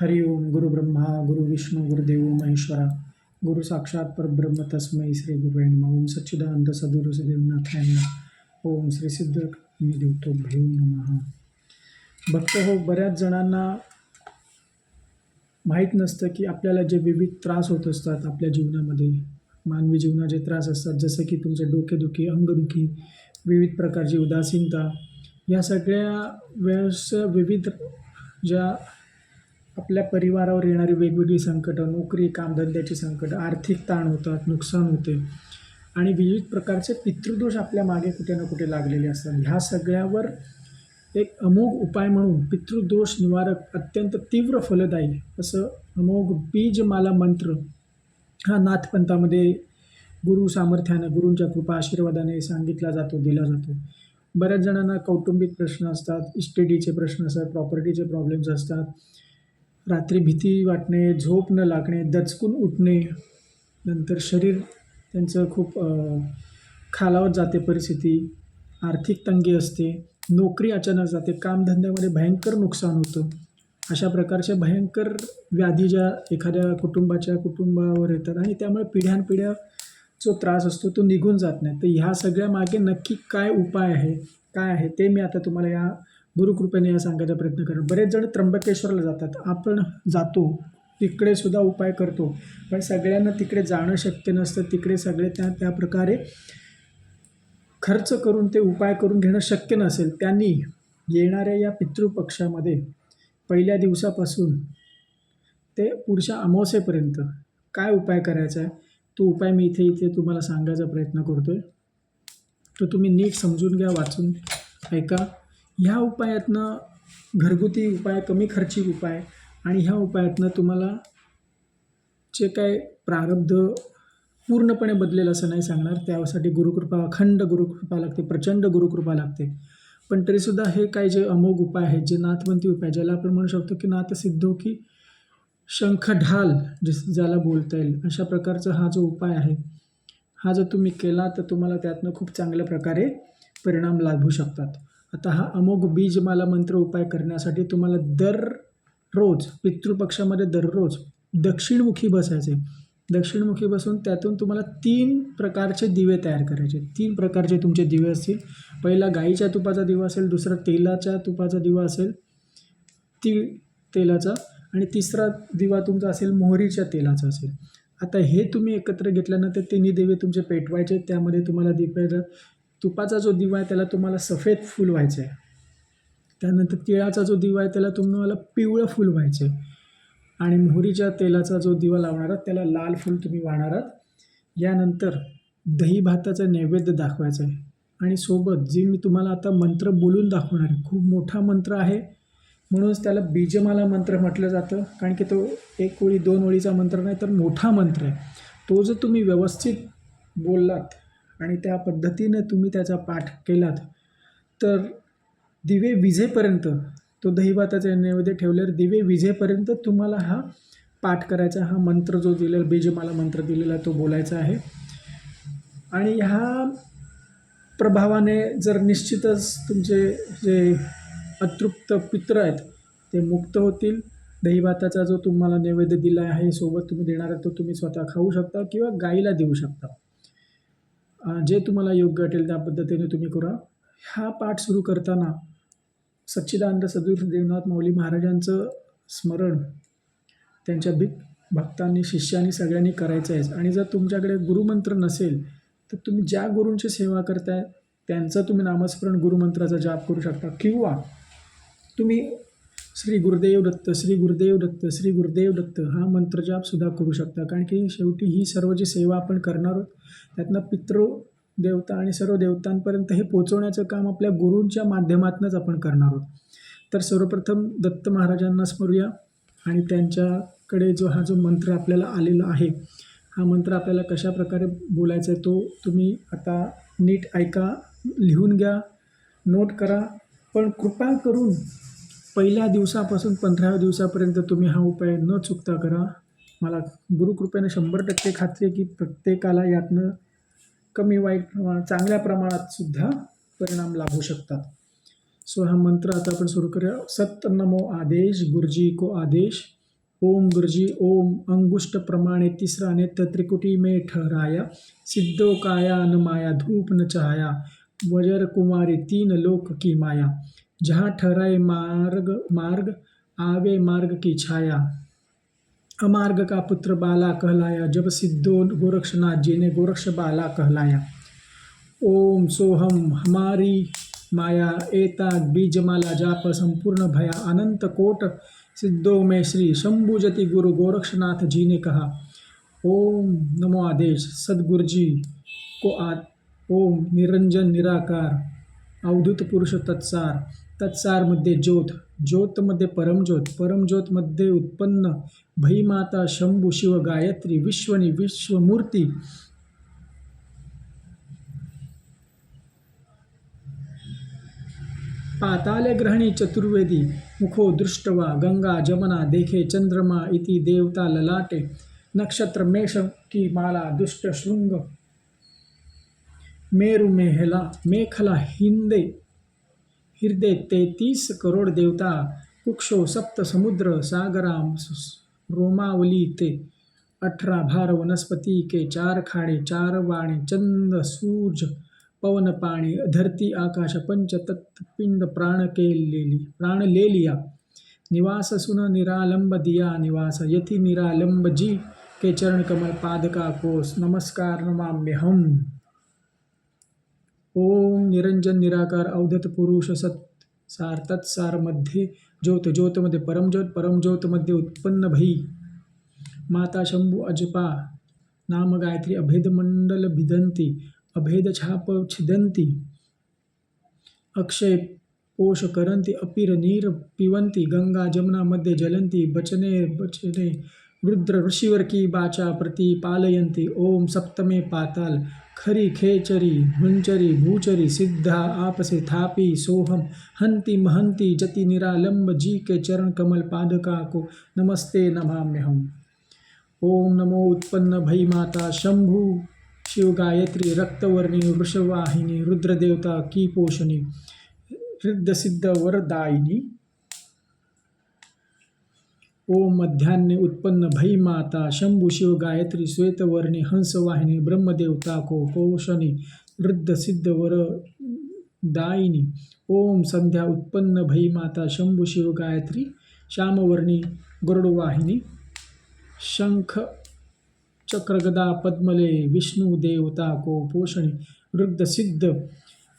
हरि ओम गुरु ब्रह्मा गुरु विष्णू गुरुदेव महेश्वरा। गुरु साक्षात परब्रह्म तस्मै श्री गुरुवे ओम सच्चिदानंद सद्गुरु सदेवनाथांना ओम श्री सिद्ध मी देवतो भेव नमः। भक्त हो बऱ्याच जणांना माहीत नसतं की आपल्याला जे विविध त्रास होत असतात आपल्या जीवनामध्ये मानवी जीवनाचे त्रास असतात जसं की तुमचे डोकेदुखी अंगदुखी विविध प्रकारची उदासीनता या सगळ्या वेळेस विविध ज्या आपल्या परिवारावर येणारी वेगवेगळी संकटं नोकरी कामधंद्याची संकटं आर्थिक ताण होतात नुकसान होते. आणि विविध प्रकारचे पितृदोष आपल्या मागे कुठे ना कुठे लागलेले असतात. ह्या सगळ्यावर एक अमोघ उपाय म्हणून पितृदोष निवारक अत्यंत तीव्र फलदायी असं अमोघ बीजमाला मंत्र हा नाथपंथामध्ये गुरु सामर्थ्यानं गुरूंच्या कृपा आशीर्वादाने सांगितला जातो दिला जातो. बऱ्याच जणांना कौटुंबिक प्रश्न असतात इस्टेडीचे प्रश्न असतात प्रॉपर्टीचे प्रॉब्लेम्स असतात. रात्री भीती वाटणे झोप न लागणे दचकून उठणे नंतर शरीर त्यांचं खूप खालावत जाते परिस्थिती आर्थिक तंगी असते नोकरी अचानक जाते कामधंद्यामध्ये भयंकर नुकसान होतं. अशा प्रकारच्या भयंकर व्याधी ज्या एखाद्या कुटुंबाच्या कुटुंबावर येतात आणि त्यामुळे पिढ्यानपिढ्या जो त्रास असतो तो निघून जात नाही. तर ह्या सगळ्या मागे नक्की काय उपाय आहे काय आहे ते मी आता तुम्हाला या गुरुकृपेने या सांगायचा प्रयत्न करेन बरेच जण त्र्यंबकेश्वरला जातात. आपण जातो तिकडे सुद्धा उपाय करतो. पण सगळ्यांना तिकडे जाणं शक्य नसतं. तिकडे सगळे त्या त्या प्रकारे खर्च करून ते उपाय करून घेणं शक्य नसेल. त्यांनी येणाऱ्या या पितृपक्षामध्ये पहिल्या दिवसापासून ते पुढच्या अमावस्येपर्यंत काय उपाय करायचा आहे? तो उपाय मी इथे इथे तुम्हाला सांगायचा प्रयत्न करतो आहे तो तुम्ही नीट समजून घ्या वाचून ऐका. ह्या उपायातनं घरगुती उपाय कमी खर्चिक उपाय आणि ह्या उपायातनं तुम्हाला जे काय प्रारब्ध पूर्णपणे बदलेल असं नाही सांगणार. त्यासाठी गुरुकृपा अखंड गुरुकृपा लागते प्रचंड गुरुकृपा लागते. पण तरीसुद्धा हे काय जे अमोघ उपाय आहेत जे नाथवंती उपाय ज्याला आपण म्हणू शकतो की नाथसिद्धो की शंख ढाल जस ज्याला बोलता येईल अशा प्रकारचा हा जो उपाय आहे हा जर तुम्ही केला तर तुम्हाला त्यातनं खूप चांगल्या प्रकारे परिणाम लाभू शकतात. आता हा अमोघ बीजमाला मंत्र उपाय करण्यासाठी तुम्हाला दररोज पितृपक्षामध्ये दररोज दक्षिणमुखी बसायचे. दक्षिणमुखी बसून त्यातून तुम्हाला तीन प्रकारचे दिवे तयार करायचे. तीन प्रकारचे तुमचे दिवे असतील. पहिला गाईच्या तुपाचा दिवा असेल दुसरा तेलाच्या तुपाचा दिवा असेल ती तेलाचा आणि तिसरा दिवा तुमचा असेल मोहरीच्या तेलाचा असेल. आता हे तुम्ही एकत्र घेतल्यानंतर तिन्ही दिवे तुमचे पेटवायचे. त्यामध्ये तुम्हाला दिपायला तुपाचा जो दिवा आहे त्याला तुम्हाला सफेद फूल व्हायचं आहे त्यानंतर तिळाचा जो दिवा आहे त्याला तुम्हाला पिवळं फूल व्हायचं आहे आणि मोहरीच्या तेलाचा जो दिवा लावणार आहात त्याला लाल फूल तुम्ही वाहणार आहात. यानंतर दही भाताचा नैवेद्य दाखवायचा आहे आणि सोबत जी मी तुम्हाला आता मंत्र बोलून दाखवणार आहे खूप मोठा मंत्र आहे. म्हणूनच त्याला बीजमाला मंत्र म्हटलं जातं. कारण की तो एक ओळी दोन ओळीचा मंत्र नाही तर मोठा मंत्र आहे. तो जर तुम्ही व्यवस्थित बोललात आणि त्या पद्धतीने तुम्ही त्याचा पाठ केलात. तर दिवे विजेपर्यंत तो दहीभाताचा नैवेद्य ठेवल्यावर दिवे विजेपर्यंत तुम्हाला हा पाठ करायचा हा मंत्र जो दिलेला बीजमाला मंत्र दिलेला तो बोलायचा आहे. आणि ह्या प्रभावाने जर निश्चितच तुमचे जे अतृप्त पित्र आहेत ते मुक्त होतील. दहीभाताचा जो तुम्हाला नैवेद्य दिला आहे सोबत तुम्ही देणार आहे तो तुम्ही स्वतः खाऊ शकता किंवा गाईला देऊ शकता. जे तुम्हाला योग्य वाटेल त्या पद्धतीने तुम्ही करा. हा पाठ सुरू करताना सच्चिदानंद सद्गुरू देवनाथ माऊली महाराजांचं स्मरण त्यांच्या भि भक्तांनी शिष्यांनी सगळ्यांनी करायचं आहे. आणि जर तुमच्याकडे गुरुमंत्र नसेल तर तुम्ही ज्या गुरूंची सेवा करताय त्यांचं तुम्ही नामस्मरण गुरुमंत्राचा जाप करू शकता. किंवा तुम्ही श्री गुरुदेव दत्त श्री गुरुदेव दत्त श्री गुरुदेव दत्त हा मंत्रजाप सुद्धा करू शकता. कारण की शेवटी ही सर्व जी सेवा आपण करणार आहोत त्यातनं पितृ देवता आणि सर्व देवतांपर्यंत हे पोचवण्याचं काम आपल्या गुरूंच्या माध्यमातूनच आपण करणार आहोत. तर सर्वप्रथम दत्त महाराजांना स्मरूया आणि त्यांच्याकडे जो हा जो मंत्र आपल्याला आलेला आहे हा मंत्र आपल्याला कशा प्रकारे बोलायचा आहे तो तुम्ही आता नीट ऐका लिहून घ्या नोट करा. पण कृपा करून पहिल्या दिवसापासून पंधराव्या दिवसापर्यंत तुम्ही हा उपाय न चुकता करा. मला गुरुकृपेने शंभर टक्के खात्री आहे की प्रत्येकाला यातनं कमी वाईट प्रमाणात चांगल्या प्रमाणात सुद्धा परिणाम लाभू शकतात. सो हा मंत्र आता आपण सुरू करूया. सत नमो आदेश गुरुजी को आदेश. ओम गुरुजी ओम अंगुष्ट प्रमाणे तिसरा नेत्र त्रिकुटी मे ठहराया. सिद्धो काया न माया धूप न चहाया वजर कुमारी तीन लोक की माया. जहाँ ठहराए मार्ग मार्ग, आवे मार्ग की छाया। अमार्ग का पुत्र बाला कहलाया, जब सिद्धो गोरक्षनाथ जी ने गोरक्ष बाला कहलाया। ओम सोहम, हमारी माया, एता, बीजमाला, जाप, संपूर्ण भया, अनंत कोट सिद्धों में श्री शंभुजति गुरु गोरक्षनाथ जी ने कहा, ओम नमो आदेश, सदगुरु जी को आ, ओम निरंजन, निराकार अवधुत पुरुष तत्सार तत्सारमध्ये ज्योत ज्योत ज्योतमध्ये परमज्योत परमज्योत परमज्योतमध्ये उत्पन्न, भईमाता, शंभू, शिव, गायत्री, विश्वनी, विश्वमूर्ती. पाताले ग्रहणी चतुर्वेदी, मुखो दृष्टवा, गंगा, जमना, देखे चंद्रमा, इति देवता ललाटे, नक्षत्र, मेष की माला दुष्ट श्रृंग मेरु मेहला मेखला, हिंदे हृदय तैतीस करोड देवता, कुक्षो सप्त समुद्र सागरा रोमावली ते, अठरा भार वनस्पति के चार खाडे चार वाणे, चंद सूर्य पवन पाणी, धरती, आकाश, पंच तत्व पिंड प्राण केलेली प्राण ले लिया। निवास सुन निरालंब दिया निवास यति निरालंब जी के चरण कमल पादका कोस, नमस्कार नमाम्यहम। ओम निरंजन, निराकार अवधत पुरुष, सत, सार, तत्सार मध्ये ज्योत ज्योतमध्ये परमज्योत परमज्योतमध्ये उत्पन्न भई। माता शंभू, अजपा, नाम गायत्री, अभेद मंडल भिदंती, अभेद छाप छिदंती, अक्षय पोष करंती, अपिर नीर पिवंती, गंगा जमुना मध्य जलंती, बचने बचने, रुद्र ऋषिवर की बाचा प्रति पालयंती ओम सप्तमे पाताल खरी खेचरी भुंचरी भूचरी सिद्धा आपसे थापी सोहम हंती महंती जति निरालंब जी के चरण कमल पादका को नमस्ते नमाम्यहम। ओम नमो उत्पन्न भई माता शंभु। शिव गायत्री रक्तवर्णी वृषवाहिनी रुद्रदेवता की पोषणी सिद्ध वरदायिनी। ओम मध्यान्ह उत्पन्न भई माता शंभू शिव गायत्री श्वेतवर्णी हंसवाहिनी ब्रह्मदेवता को पोषणी वृद्ध सिद्ध वर दायिनी। ओम संध्या उत्पन्न भई माता शंभू शिव गायत्री श्यामवर्णी गरुडवाहिनी शंख चक्रगदा पद्मले विष्णू देवता को पोषणी वृद्ध सिद्ध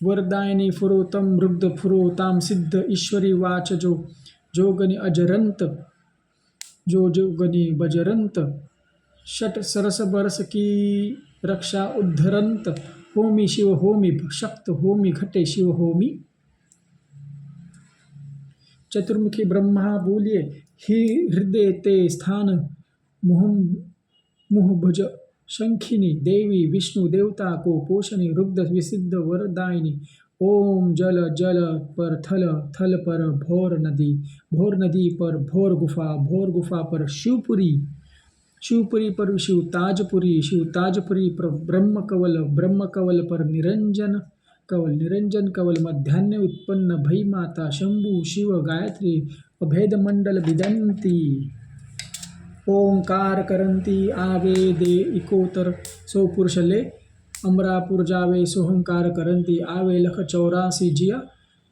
वरदायिनी फुरोतम वृद्ध फुरोताम सिद्ध ईश्वरी वाच जो जोगनी अजरंत जो जोगनी बजरंत षट सरस बरस की रक्षा उद्धरंत होमी शिव होमी शक्त होमी घटे शिव होमी। चतुर्मुखी ब्रह्मा बोलिए ही हृदय ते स्थान मुहम मुह भुज शंखिनी देवी विष्णु देवता को पोषणी रुग्ध विसिद्ध वरदायिनी ओम जल जल पर थल थल पर भोर नदी भोर नदी पर भोर गुफा भोर गुफा पर शिवपुरी शिवपुरी पर शिव ताजपुरी शिव ताजपुरी पर ब्रह्म कवल ब्रह्म कवल पर निरंजन कवल निरंजन कवल मध्यान्ह उत्पन्न भई माता शंभू शिव गायत्री अभेद मंडल विदंती। ओंकार करंती आवे दे इकोतर सौ पुरुषले अमरापुर जावे सोहंकार करंती आवे लख चौरासी जिया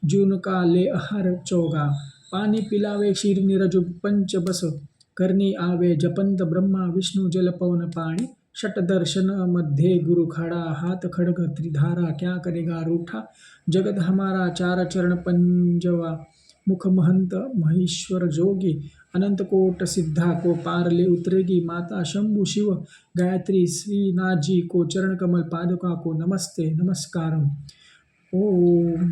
जून का ले आहार चौगा। पाणी पिलावे क्षीर निरजु पंच बस करणी आवे जपंत ब्रह्मा विष्णु जल पवन पाणी। षट दर्शनमध्ये गुरु खड़ा हाथ खड़ग त्रिधारा क्या करेगा रूठा? जगत हमारा चार चरण पंजवा। मुख महंत महेश्वर जोगी अनंत कोट सिद्धा को पार ले उतरेगी माता शंभु शिव, गायत्री श्रीनाथ जी को चरण कमल पादुका को नमस्ते, नमस्कारम। ओम।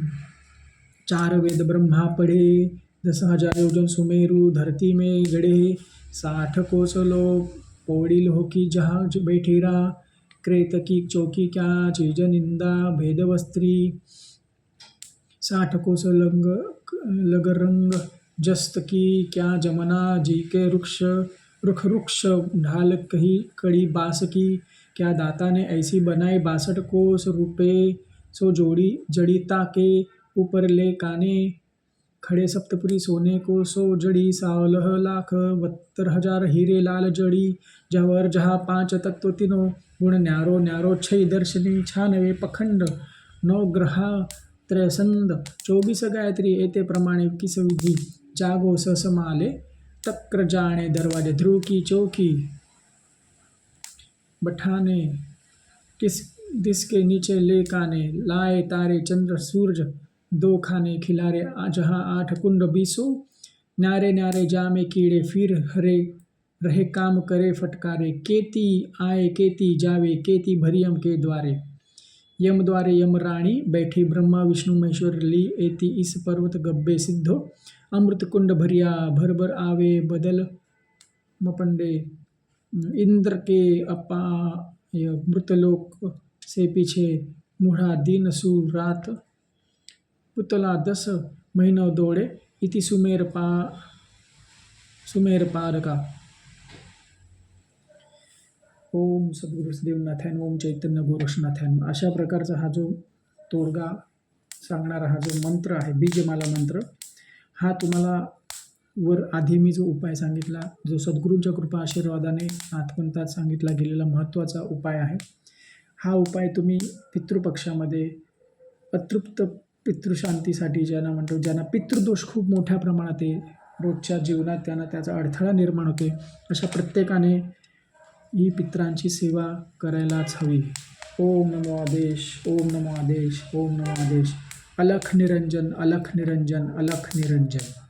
चार वेद ब्रह्मा पढ़े, दस हज़ार योजन सुमेरु, धरती में गड़े साठ कोस लोग पौड़ी हो की जहाज़ बैठेरा, क्रेत की चौकी क्या, चीज़ निंदा, भेद वस्त्री साठ कोस लंग लगरंग जस्त की क्या जमना जी के वृक्ष रुख वृक्ष ढाल कही कड़ी बास की क्या दाता ने ऐसी बनाई बासठ कोस रुपये सो जोड़ी जड़ीता के ऊपर ले काने खड़े सप्तपुरी सोने को सो जड़ी सावलह लाख बहत्तर हजार हीरे लाल जड़ी जवर जहा पांच तत्व तिनो गुण न्यारो न्यारो छई दर्शनी छानवे पखंड नौ ग्रहा त्रयसंद चोवीस गायत्री येते प्रमाणे किस विधि जागो ससमाले तक्र जाने दरवाजे ध्रुव की चौकी, बठाने, किस जिसके नीचे ले काने, लाए तारे चंद्र सूरज, दो खाने खिलारे जहाँ आठ कुंड बीसो नारे नारे जामे कीड़े फिर हरे, रहे काम करे फटकारे, केती आए केती जावे, केती भरियम के द्वारे। यमद्वारे द्वारे राणी बैठी ब्रह्मा विष्णु महेश्वर ली एती इस पर्वत गब्बे सिद्धो अमृत कुंड भरिया भर भर आवे बदल मपंडे इंद्र के अपा मृतलोक से पीछे मुढ़ा दिन सु रात पुतला दस महीनों दौड़े इति सुमेर पा सुमेर पार का ओम सद्गुरु देवनाथान ओम चैतन्य गोरक्षनाथ्यान अशा प्रकारचा हा जो तोडगा सांगणारा हा जो मंत्र आहे बीजमाला मंत्र हा तुम्हाला वर आधी मी जो उपाय सांगितला जो सद्गुरूंच्या कृपा आशीर्वादाने नाथपंतात सांगितला गेलेला महत्त्वाचा उपाय आहे हा उपाय तुम्ही पितृपक्षामध्ये अतृप्त पितृशांतीसाठी ज्यांना म्हणतो ज्यांना पितृदोष खूप मोठ्या प्रमाणात आहे रोजच्या जीवनात त्यांना त्याचा अडथळा निर्माण होते अशा प्रत्येकाने ही पित्रांची सेवा करायलाच हवी. ओम नमो आदेश ओम नमो आदेश ओम नमो आदेश. अलख निरंजन अलख निरंजन अलख निरंजन.